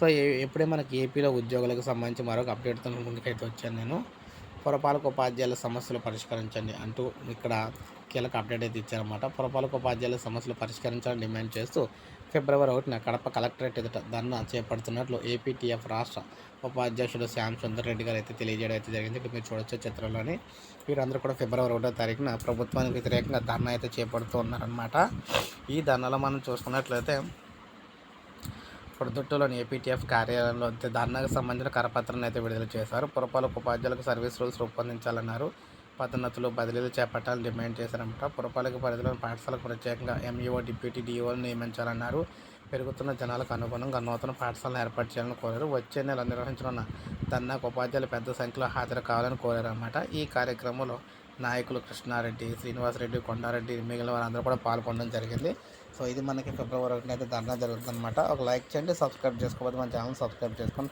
So ఇప్పుడే మనకి ఏపీలో ఉద్యోగులకు సంబంధించి మరొక అప్డేట్తో ముందుకైతే వచ్చాను నేను. పురపాలక ఉపాధ్యాయుల సమస్యలు పరిష్కరించండి అంటూ ఇక్కడ కీలక అప్డేట్ అయితే ఇచ్చారన్నమాట. పురపాలక ఉపాధ్యాయుల సమస్యలు పరిష్కరించాలని డిమాండ్ చేస్తూ ఫిబ్రవరి ఒకటిన కడప కలెక్టరేట్ ఎదుట ధర్నా చేపడుతున్నట్లు ఏపీటీఎఫ్ రాష్ట్ర ఉపాధ్యక్షుడు శ్యామ్ సుందర్ రెడ్డి గారు అయితే తెలియజేయడం అయితే జరిగింది. ఇక్కడ మీరు చూడొచ్చు చిత్రంలోని వీరందరూ కూడా ఫిబ్రవరి ఒకటో తారీఖున ప్రభుత్వానికి వ్యతిరేకంగా ధర్నా అయితే చేపడుతూ ఉన్నారనమాట ఈ ధర్నాలో మనం చూసుకున్నట్లయితే ప్రొద్దుట్టలోని ఏపీటీఎఫ్ కార్యాలయంలో ధర్నాకు సంబంధించిన కరపత్రాన్ని అయితే విడుదల చేశారు. పురపాలక ఉపాధ్యాయులకు సర్వీస్ రూల్స్ రూపొందించాలన్నారు. పదోన్నతులు బదిలీలు చేపట్టాలని డిమాండ్ చేశారన్నమాట. పురపాలక పరిధిలోని పాఠశాలకు ప్రత్యేకంగా ఎంఈఓ డిప్యూటీ డిఓలను నియమించాలన్నారు. పెరుగుతున్న జనాలకు అనుగుణంగా నూతన పాఠశాలను ఏర్పాటు చేయాలని కోరారు. వచ్చే నెల నిర్వహించనున్న ధర్నాకు ఉపాధ్యాయులు పెద్ద సంఖ్యలో హాజరు కావాలని కోరారన్నమాట. ఈ కార్యక్రమంలో నాయకులు కృష్ణారెడ్డి శ్రీనివాసరెడ్డి కొండారెడ్డి మిగిలిన వారందరూ కూడా పాల్గొనడం జరిగింది. సో ఇది మనకి ఫిబ్రవరి ఒకటి అయితే ధర్నా జరుగుతుందన్నమాట. ఒక లైక్ చేయండి సబ్స్క్రైబ్ చేసుకోకపోతే మన ఛానల్ సబ్స్క్రైబ్ చేసుకొని